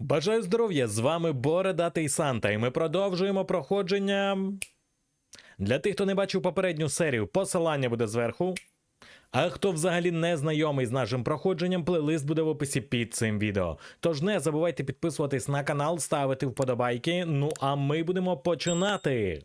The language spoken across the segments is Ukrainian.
Бажаю здоров'я! З вами Бородатий Санта, і ми продовжуємо проходження. Для тих, хто не бачив попередню серію, посилання буде зверху. А хто взагалі не знайомий з нашим проходженням, плейлист буде в описі під цим відео. Тож не забувайте підписуватись на канал, ставити вподобайки. Ну а ми будемо починати.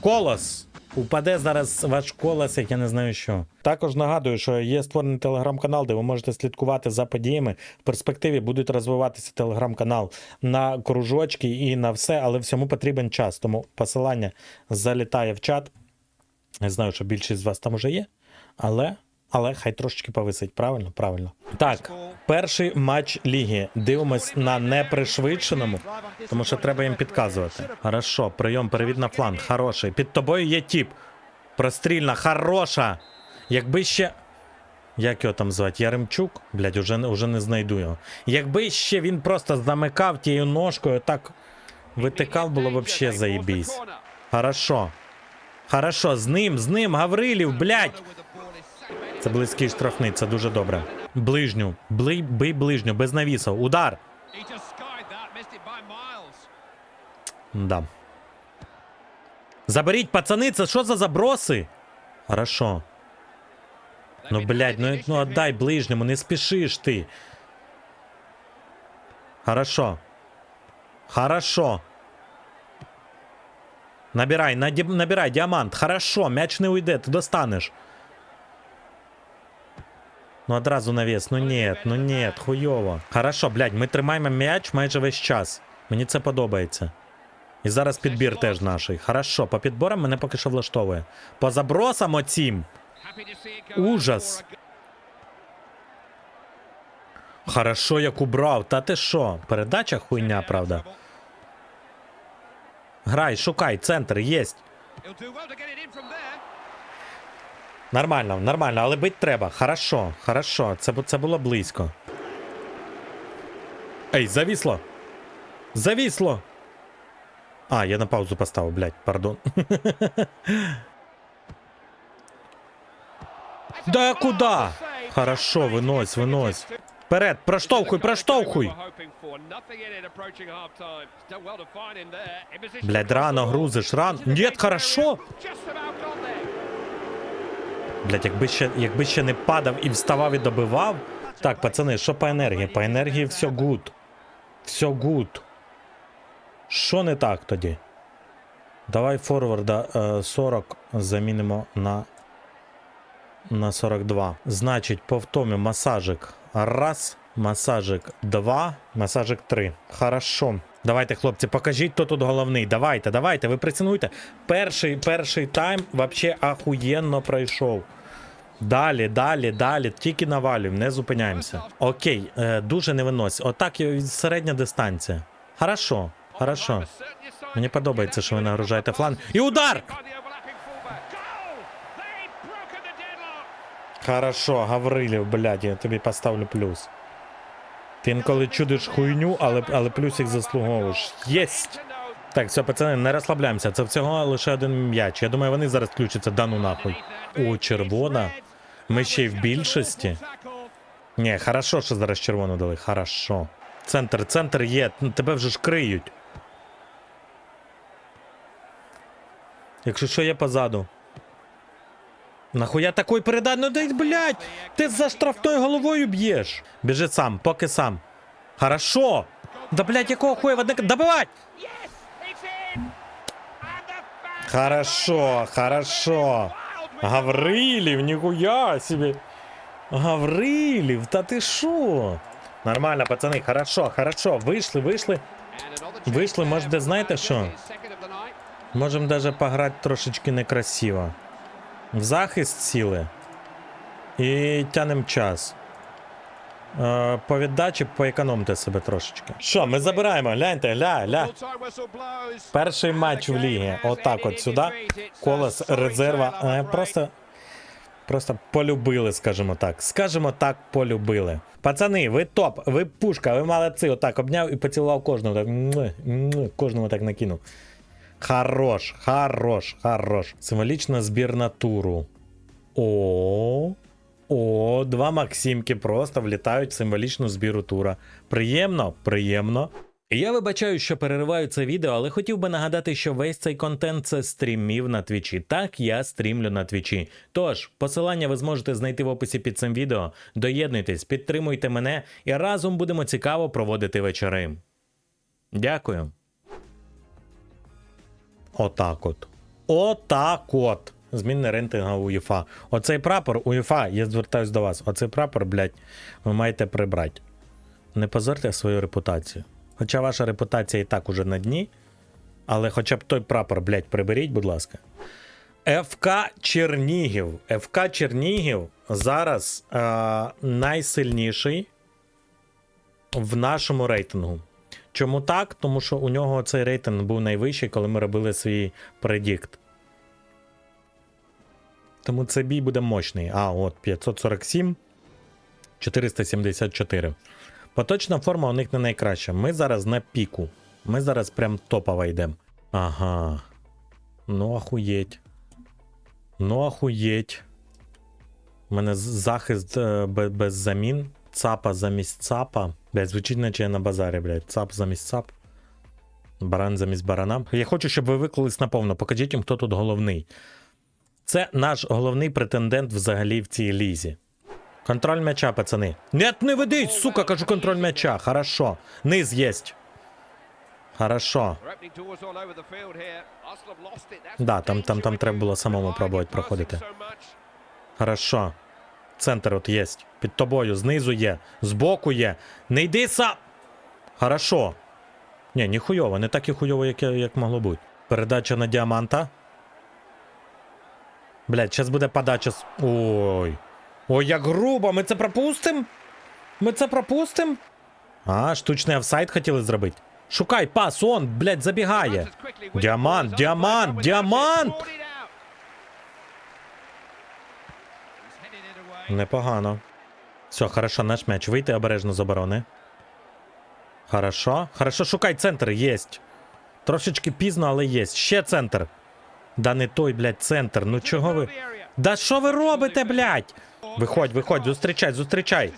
Колос! Упаде зараз ваш колос, як я не знаю що. Також нагадую, що є створений телеграм-канал, де ви можете слідкувати за подіями. В перспективі будуть розвиватися телеграм-канал на кружочки і на все, але всьому потрібен час. Тому посилання залітає в чат. Не знаю, що більшість з вас там вже є, але, але хай трошечки повисить. Правильно? Правильно. Так, перший матч ліги. Дивимось на непришвидшеному, тому що треба їм підказувати. Хорошо, прийом, перевід на фланг. Хороший. Під тобою є тіп. Прострільна, хороша. Якби ще. Як його там звати? Яремчук? Блять, уже, уже не знайду його. Якби ще він просто замикав тією ножкою, так витикав, було б взагалі заєбісь. Хорошо. Хорошо, з ним, з ним, Гаврилів, блять. Це близький штрафний, це дуже добре. Ближню, бли, бий ближню, без навісу. Удар. Да. Заберіть, пацани, це що за заброси? Хорошо. Ну, блядь, ну, ну отдай ближньому, не спішиш ти. Хорошо. Хорошо. Набирай, наді... набирай діамант. Хорошо, м'яч не уйде, ти достанеш. Ну одразу навіс. Ну ні, ну ні, хуйово. Хорошо, блядь, ми тримаємо м'яч майже весь час. Мені це подобається. І зараз підбір теж наший. Хорошо, по підборам мене поки що влаштовує. По забросам оцім. Ужас. Хорошо, як убрав. Та ти що? Передача хуйня, правда. Грай, шукай, центр, єсть. Нормально, нормально, але бить треба. Хорошо, хорошо. Це, це було близько. Ей, завісло. Завісло. А, я на паузу поставив, блядь, пардон. Да куда? Хорошо, винось, винось. Вперед, проштовхуй, проштовхуй. Блядь, рано грузиш, рано. Ні, хорошо. Блять, якби ще, якби ще не падав і вставав і добивав. Так, пацани, що по енергії? По енергії все гуд. Все гуд. Що не так тоді? Давай форварда е, 40 замінимо на, на 42. Значить, повтомі масажик раз, масажик два, масажик три. Хорошо. Давайте, хлопці, покажіть, хто тут головний. Давайте, давайте, ви прицінуйте. Перший, перший тайм вообще ахуєнно пройшов. Далі, далі, далі, тільки навалюємо, не зупиняємося. Окей, е, дуже не винось. Отак середня дистанція. Хорошо, хорошо. Мені подобається, що ви нагружаєте фланг. І удар! Хорошо, Гаврилів, блядь, я тобі поставлю плюс. Ти інколи чудиш хуйню, але, але плюсик заслуговуєш. Єсть! Так, все, пацани, не розслабляємося. Це всього лише один м'яч. Я думаю, вони зараз включаться дану нахуй. О, червона. Ми ще й в більшості. Ні, хорошо, що зараз червону дали. Хорошо. Центр, центр є. Ну, Тебе вже ж криють. Якщо що є позаду. Нахуя такой передай? Ну дай, блядь! Ти за штрафною головою б'єш. Біжи сам, поки сам. Хорошо! Да блядь, якого хуя в одне... Добивать! Хорошо, хорошо. Гаврилів, ніхуя собі. Гаврилів, та ти що? Нормально, пацани, хорошо, хорошо. Вийшли, вийшли. Вийшли, може, знаєте що? Можемо даже пограти трошечки некрасиво. В захист сіли. І тянем час. Е, по віддачі поекономте себе трошечки. Що, ми забираємо, гляньте, гля, гля. Перший матч в лігі. Отак от сюди. Колос резерва. Е, Просто. Просто полюбили, скажімо так. Скажімо так, полюбили. Пацани, ви топ, ви пушка, ви молодці. Отак обняв і поцілував кожного. Так, кожному так накинув. Хорош, хорош, хорош. Символічна збірна туру. О. О, два Максимки просто влітають в символічну збіру тура. Приємно, приємно. Я вибачаю, що перериваю це відео, але хотів би нагадати, що весь цей контент це стрімів на твічі. Так, я стрімлю на твічі. Тож, посилання ви зможете знайти в описі під цим відео. Доєднуйтесь, підтримуйте мене і разом будемо цікаво проводити вечори. Дякую. Отак от. Отак от. Змінне рейтинга УЄФА. Оцей прапор УЄФА, я звертаюсь до вас. Оцей прапор, блядь, ви маєте прибрати. Не позорте свою репутацію. Хоча ваша репутація і так уже на дні. Але хоча б той прапор, блядь, приберіть, будь ласка. ФК Чернігів. ФК Чернігів зараз е, найсильніший в нашому рейтингу. Чому так? Тому що у нього цей рейтинг був найвищий, коли ми робили свій предікт. Тому цей бій буде мощний. А, от 547, 474. Поточна форма у них не найкраща. Ми зараз на піку. Ми зараз прям топово йдемо. Ага. Ну, ахуєть. Ну, ахуєть. У мене захист е, без, без замін. Цапа замість цапа. Блять, звучить, наче я на базарі, блять. Цап замість цап. Баран замість барана. Я хочу, щоб ви виклались наповно. Покажіть їм, хто тут головний. Це наш головний претендент взагалі в цій лізі. Контроль м'яча, пацани. Нет, не ведіть, сука, кажу контроль м'яча. Хорошо. Низ єсть. Хорошо. Да, там- там- там треба було самому пробувати проходити. Хорошо. Центр от є. Під тобою, знизу є, збоку є. Не йди сам. Хорошо. Ні, не хуйово, не так і хуйово, як, як могло бути. Передача на діаманта. Блять, зараз буде подача. з- Ой. Ой, як грубо, ми це пропустим? Ми це пропустим? А, штучний офсайд хотіли зробити. Шукай пас, он, блять, забігає. Діамант, діамант, діамант! Непогано. Все, хорошо, наш м'яч. Вийти обережно з оборони. Хорошо. Хорошо, шукай центр, єсть. Трошечки пізно, але єсть. Ще центр. Да не той, блядь, центр. Ну чого ви. Да що ви робите, блядь? Виходь, виходь, зустрічай, зустрічай.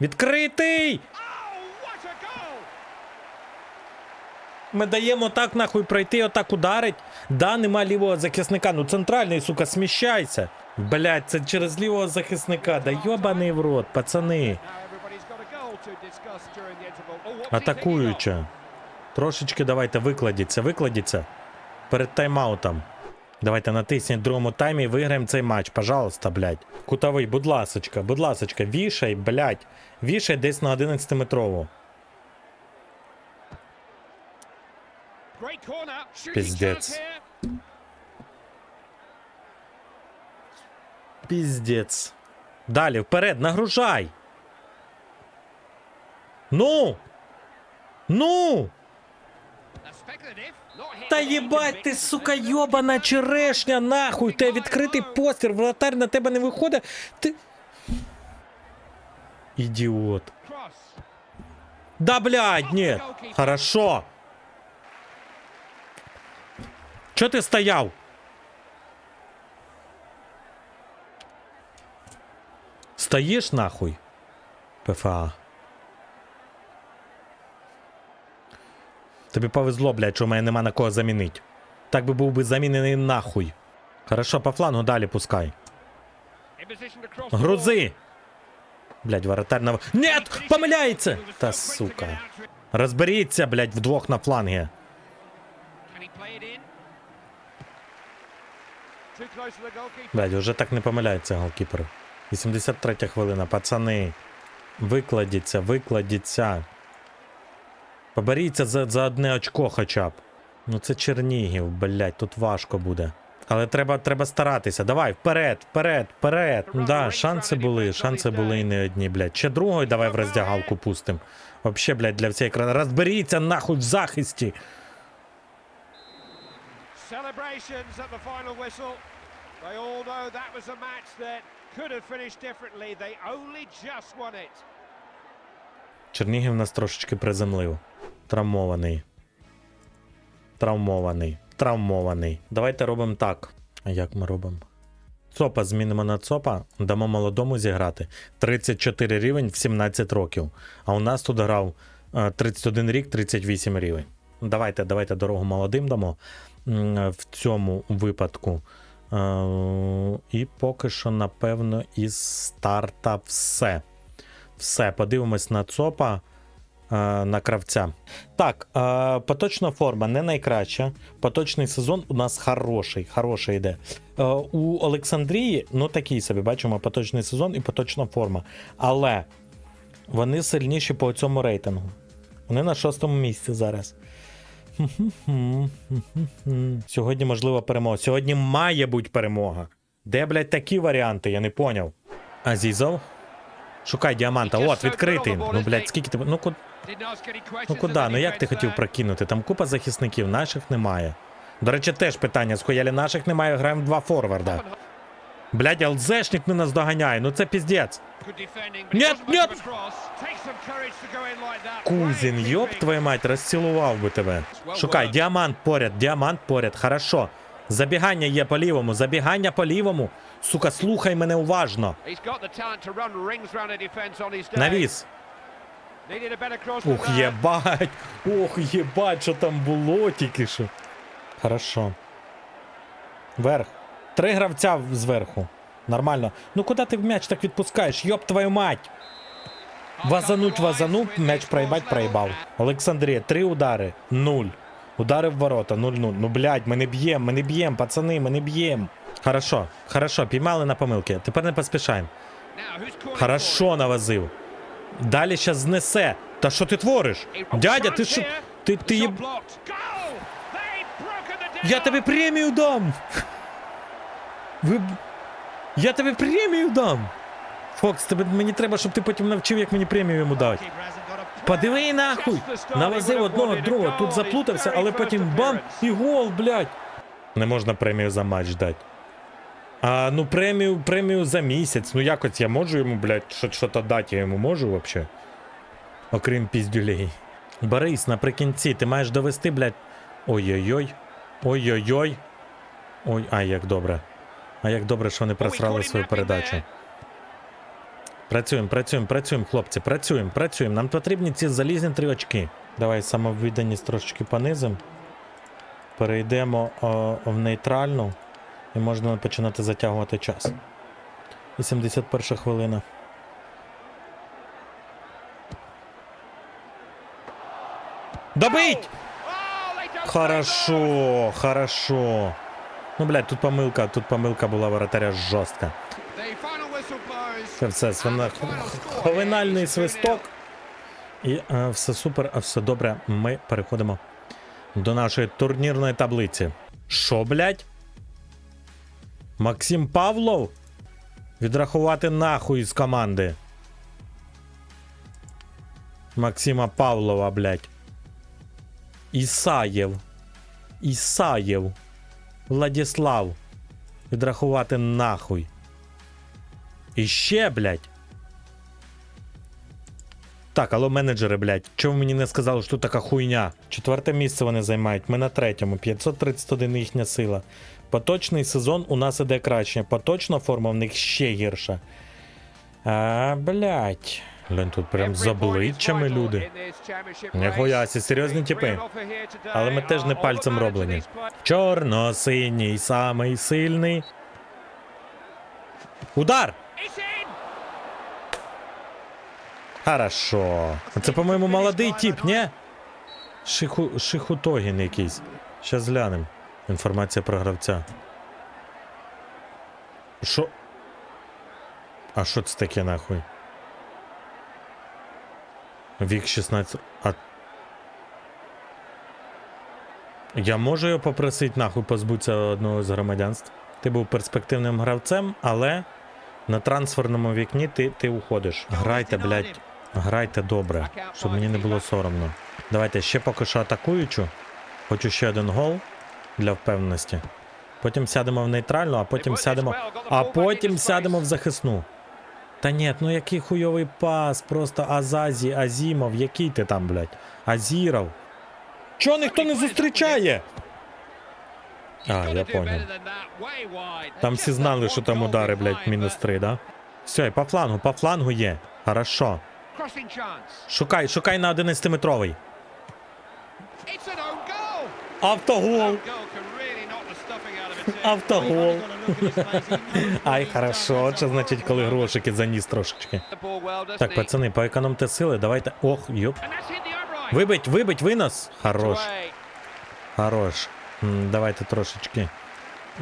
Відкритий! Ми даємо так нахуй пройти, отак ударить. Да, нема лівого захисника. Ну центральний, сука, сміщайся. Блядь, це через лівого захисника. Да йобаний в рот, пацани. Атакуюча. Трошечки давайте викладіться, викладіться. Перед тайм-аутом. Давайте натисніть в другому таймі і виграємо цей матч. Пожалуйста, блядь. Кутовий, будь ласочка, будь ласочка, вішай, блядь. Вішай десь на 11-метрову. Great Пиздец. Піздець. Далі, вперед, нагружай. Ну! Ну! Та їбать ти, сука, йобана черешня, нахуй! Те відкритий постір, вратар на тебе не виходить. Ти. Ідіот. Да, блядь, ні. Хорошо. Чо ти стояв? Стоїш нахуй? ПФА. Тобі повезло, блядь, що в мене нема на кого замінити. Так би був би замінений нахуй. Хорошо, по флангу далі пускай. Грузи! Блядь, воротар на... Нет! Помиляється! Та сука. Розберіться, блядь, вдвох на флангі. Блядь, вже так не помиляється голкіпер. 83 хвилина, пацани. Викладіться, викладіться. Поберіться за, за одне очко хоча б. Ну це Чернігів, блядь, тут важко буде. Але треба, треба старатися. Давай, вперед, вперед, вперед. Да, шанси були, шанси були і не одні, блядь. Ще другої давай в роздягалку пустим. Вообще, блядь, для всієї країни. Розберіться нахуй в захисті. Celebrations at the final whistle. They all know that was a match that could have finished differently. They only just won it. Чернігів нас трошечки приземлив. Травмований. Травмований. Травмований. Давайте робимо так. А як ми робимо? Цопа змінимо на цопа, дамо молодому зіграти. 34 рівень в 17 років. А у нас тут грав е, 31 рік, 38 рівень. Давайте, давайте дорогу молодим дамо в цьому випадку. Е, І поки що, напевно, із старта все. Все, подивимось на ЦОПа, е, на кравця. Так, е, поточна форма не найкраща. Поточний сезон у нас хороший, хороший йде. У Олександрії, ну такий собі, бачимо, поточний сезон і поточна форма. Але вони сильніші по цьому рейтингу. Вони на шостому місці зараз. Сьогодні можлива перемога. Сьогодні має бути перемога. Де, блядь, такі варіанти? Я не поняв. Азізов? Шукай діаманта. От, відкритий. Ну, блядь, скільки ти. Ну, ку... ну куди? Ну як ти хотів прокинути? Там купа захисників, наших немає. До речі, теж питання. Схуялі наших немає, граємо два форварда. Блядь, ЛЗшник не нас доганяє, ну це піздець. Нет, нет! Кузін, йоп твою мать, розцілував би тебе. Шукай, діамант поряд, діамант поряд, хорошо. Забігання є по лівому, забігання по лівому. Сука, слухай мене уважно. Навіс. Ух, єбать. Ох, єбать, що там було тільки що. Хорошо. Верх. Три гравця зверху. Нормально. Ну куди ти м'яч так відпускаєш? Йоп твою мать! Вазануть, вазанув, м'яч проїбать, проїбав. Олександрія, три удари, нуль. Удари в ворота, 0-0. Ну блядь, ми не б'ємо, ми не б'ємо, пацани, ми не б'ємо. Хорошо, хорошо, піймали на помилки. Тепер не поспішаємо. Хорошо навозив. Далі щас знесе. Та що ти твориш? Дядя, ти що? Ти, ти є... Я тобі премію дам! Ви... Я тобі премію дам! Фокс, тебе, мені треба, щоб ти потім навчив, як мені премію йому дати. Подиви нахуй! Навозив одного другого, тут заплутався, але потім бам і гол, блядь. Не можна премію за матч дати. А ну премію, премію за місяць. Ну якось я можу йому, блядь, що то дати, я йому можу вообще. Окрім піздюлей. Борис, наприкінці, ти маєш довести, блядь. Ой-ой-ой. Ой-ой-ой. Ой, а як добре. А як добре, що вони просрали свою передачу. Працюємо, працюємо, працюємо, хлопці, працюємо, працюємо. Нам потрібні ці залізні три очки. Давай самовідданість трошечки понизимо. Перейдемо о, в нейтральну. І можна починати затягувати час. 81 хвилина. Добить! Хорошо, хорошо. Ну, блядь, тут помилка, тут помилка була воротаря жорстка. Це все свина... ховинальний свисток. І е, все супер, а все добре. Ми переходимо до нашої турнірної таблиці. Що, блядь? Максим Павлов? Відрахувати нахуй з команди. Максима Павлова, блядь. Ісаєв. Ісаєв. Владіслав. Відрахувати нахуй. І ще, блядь. Так, алло, менеджери, блядь. Ви мені не сказали, що тут така хуйня? Четверте місце вони займають. Ми на третьому. 531 їхня сила. Поточний сезон у нас іде краще. Поточна форма в них ще гірша. А, блядь. Глянь, тут прям з обличчями люди. Ніхуя сі, серйозні типи. Але ми теж не пальцем роблені. Чорно-синій, самий сильний. Удар! Хорошо. Це, по-моєму, молодий тип, ні? Шиху... Шихутогін якийсь. Щас глянем. Інформація про гравця. Що? А що це таке нахуй? Вік 16. А. Я можу його попросити нахуй позбутися одного з громадянств. Ти був перспективним гравцем, але на трансферному вікні ти, ти уходиш. Грайте, блядь, грайте добре, щоб мені не було соромно. Давайте ще поки що атакуючу. Хочу ще один гол для впевненості. Потім сядемо в нейтральну, а потім сядемо. А потім сядемо в захисну. Та ні, ну який хуйовий пас, просто Азазі, Азімов, який ти там, блядь? Азіров. Чого ніхто не зустрічає? А, я понял. Там всі знали, що там удари, блядь, мінус 3, да? Все, і по флангу, по флангу є. Хорошо. Шукай, шукай на 11-метровий. It's an own goal. Автогол! Автогол. Ай, хорошо. Це значить, коли грошики заніс трошечки. Так, пацани, поекономте сили, давайте. Ох, йоп. Вибить, вибить, винос. Хорош, хорош. Давайте трошечки.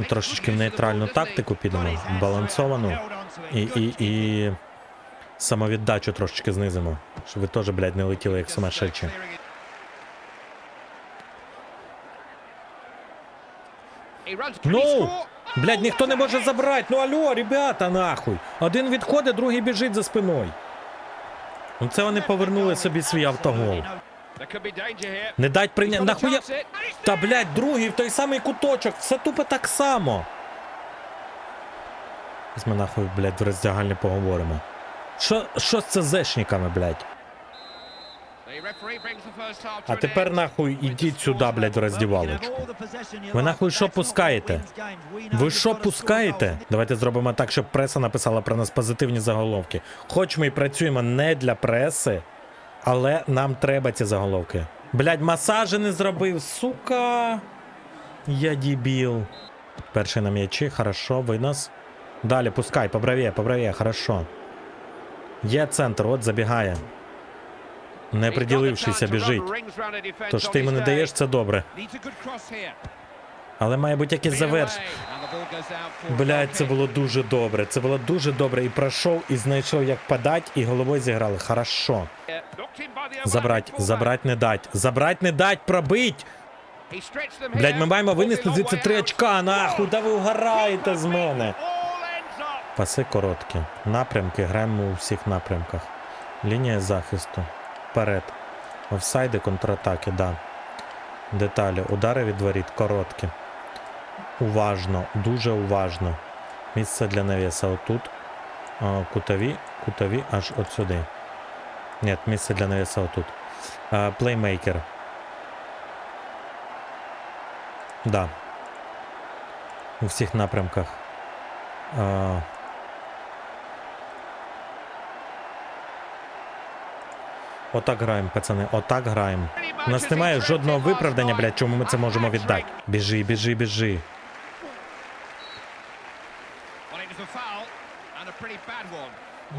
Трошечки в нейтральну тактику підемо, балансовану. І, і, і самовіддачу трошечки знизимо. Щоб ви теж, блядь, не летіли як сумасшедші. Ну! Блядь, ніхто не може забрати. Ну алло, ребята, нахуй. Один відходить, другий біжить за спиною. Ну це вони повернули собі свій автогол. Не дать прийняти. Нахуя. Та блядь, другий в той самий куточок. Все тупо так само. Ми нахуй, блядь, в роздягальні поговоримо. Що, що з цезешниками, блядь? А тепер нахуй ідіть сюди, блядь, в роздівалочку. Ви нахуй що пускаєте? Ви що пускаєте? Давайте зробимо так, щоб преса написала про нас позитивні заголовки. Хоч ми і працюємо не для преси, але нам треба ці заголовки. Блядь, масажі не зробив, сука. Я дебіл. Перший на м'ячі, хорошо, винос. Далі пускай, по брові, по брові, хорошо. Є центр, от забігає. Не приділившися, біжить. Тож ти йому не даєш, це добре. Але має бути якийсь заверш. Блять, це було дуже добре. Це було дуже добре. І пройшов, і знайшов, як подать, і головою зіграли. Хорошо. Забрать, забрать не дать. Забрать не дать, пробить. Блять, ми маємо винести звідси три очка. Нахуй, да ви угораєте з мене. Паси короткі. Напрямки граємо у всіх напрямках. Лінія захисту. Вперед. Офсайди, контратаки, да. Деталі. Удари від воріт, короткі. Уважно, дуже уважно. Місце для навіса отут. А, Кутові, кутові аж от сюди. Ні, місце для навіса отут. А, Плеймейкер. Да. У всіх напрямках. А, Отак граємо, пацани, отак граємо. У нас немає жодного виправдання, блядь, чому ми це можемо віддати. Біжи, біжи, біжи.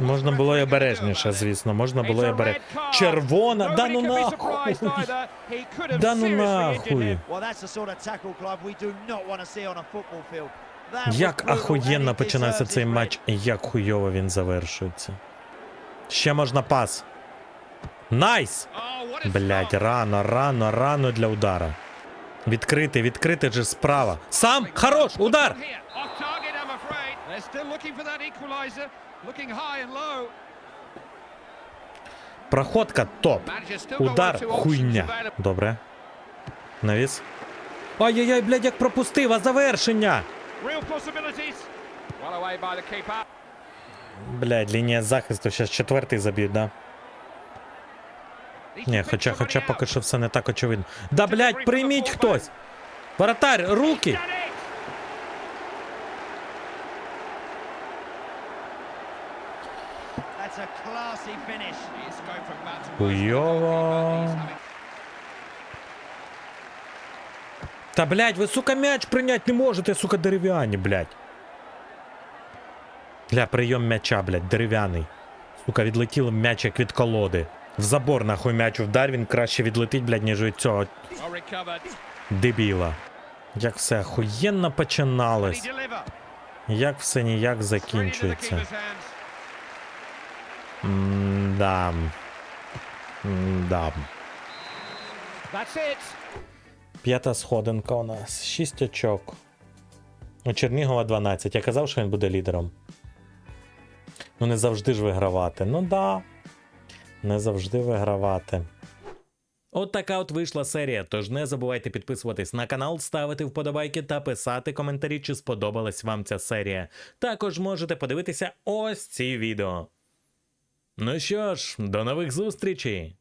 Можна було і обережніше, звісно. Можна було і It's a обереж. red card. Червона, да ну нахуй. Да ну нахуй. Як ахуєнно he починався цей матч, і як хуйово він завершується. Ще можна пас. Найс! Блять, рано, рано, рано для удара. Відкритий, відкритий же справа. Сам! Хорош! Удар! Проходка топ. Удар хуйня. Добре. Навіс. Ай-яй-яй, блядь, як пропустив, а завершення! Блядь, лінія захисту, зараз четвертий заб'ють, да? Ні, хоча, хоча поки що все не так очевидно. Да, блядь, прийміть хтось! Воротар, руки! Хуйово. Та, блядь, ви, сука, м'яч прийняти не можете, сука, дерев'яні, блядь. Бля, прийом м'яча, блядь, дерев'яний. Сука, відлетів м'яч як від колоди. В забор, нахуй, м'яч вдар, він краще відлетить, блядь, ніж від цього дебіла. Як все охуєнно починалось. Як все ніяк закінчується. М-да. М-да. П'ята сходинка у нас. Шість очок. У Чернігова 12. Я казав, що він буде лідером. Ну, не завжди ж вигравати. Ну да. Не завжди вигравати. От така от вийшла серія. Тож не забувайте підписуватись на канал, ставити вподобайки та писати коментарі, чи сподобалась вам ця серія. Також можете подивитися ось ці відео. Ну що ж, до нових зустрічей!